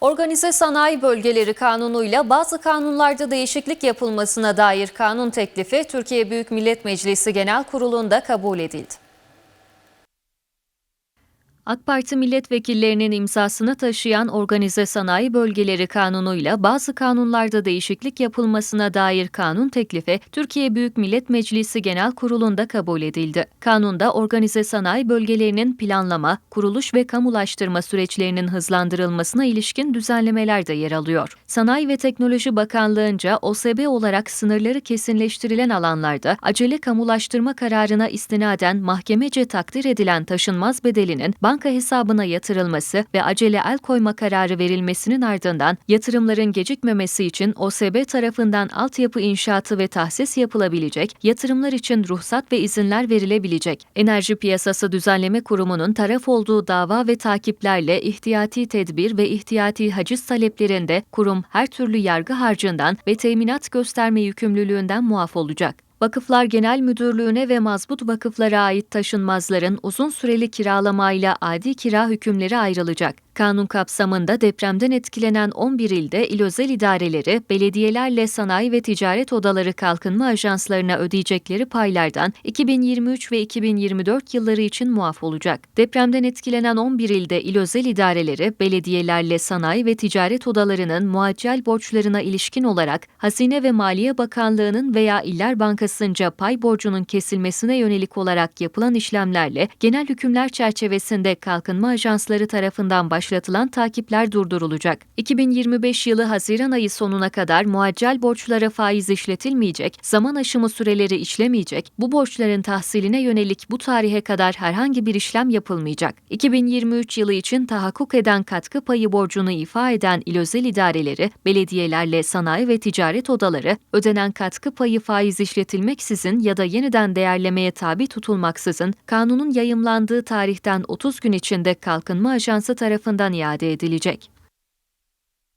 Organize sanayi bölgeleri kanunuyla bazı kanunlarda değişiklik yapılmasına dair kanun teklifi Türkiye Büyük Millet Meclisi Genel Kurulu'nda kabul edildi. AK Parti milletvekillerinin imzasını taşıyan Organize Sanayi Bölgeleri Kanunu'yla bazı kanunlarda değişiklik yapılmasına dair kanun teklifi Türkiye Büyük Millet Meclisi Genel Kurulu'nda kabul edildi. Kanunda organize sanayi bölgelerinin planlama, kuruluş ve kamulaştırma süreçlerinin hızlandırılmasına ilişkin düzenlemeler de yer alıyor. Sanayi ve Teknoloji Bakanlığı'nca OSB olarak sınırları kesinleştirilen alanlarda acele kamulaştırma kararına istinaden mahkemece takdir edilen taşınmaz bedelinin banka hesabına yatırılması ve acele el koyma kararı verilmesinin ardından yatırımların gecikmemesi için OSB tarafından altyapı inşaatı ve tahsis yapılabilecek, yatırımlar için ruhsat ve izinler verilebilecek. Enerji Piyasası Düzenleme Kurumu'nun taraf olduğu dava ve takiplerle ihtiyati tedbir ve ihtiyati haciz taleplerinde kurum her türlü yargı harcından ve teminat gösterme yükümlülüğünden muaf olacak. Vakıflar Genel Müdürlüğü'ne ve mazbut vakıflara ait taşınmazların uzun süreli kiralamayla adi kira hükümleri ayrılacak. Kanun kapsamında depremden etkilenen 11 ilde il özel idareleri, belediyelerle sanayi ve ticaret odaları kalkınma ajanslarına ödeyecekleri paylardan 2023 ve 2024 yılları için muaf olacak. Depremden etkilenen 11 ilde il özel idareleri, belediyelerle sanayi ve ticaret odalarının muaccel borçlarına ilişkin olarak Hazine ve Maliye Bakanlığı'nın veya İller Bankası'nca pay borcunun kesilmesine yönelik olarak yapılan işlemlerle genel hükümler çerçevesinde kalkınma ajansları tarafından başlatılan takipler durdurulacak. 2025 yılı Haziran ayı sonuna kadar muaccel borçlara faiz işletilmeyecek, zaman aşımı süreleri işlemeyecek, bu borçların tahsiline yönelik bu tarihe kadar herhangi bir işlem yapılmayacak. 2023 yılı için tahakkuk eden katkı payı borcunu ifa eden il özel idareleri, belediyelerle sanayi ve ticaret odaları, ödenen katkı payı faiz işletilmeksizin ya da yeniden değerlemeye tabi tutulmaksızın, kanunun yayımlandığı tarihten 30 gün içinde Kalkınma Ajansı tarafından iade edilecek.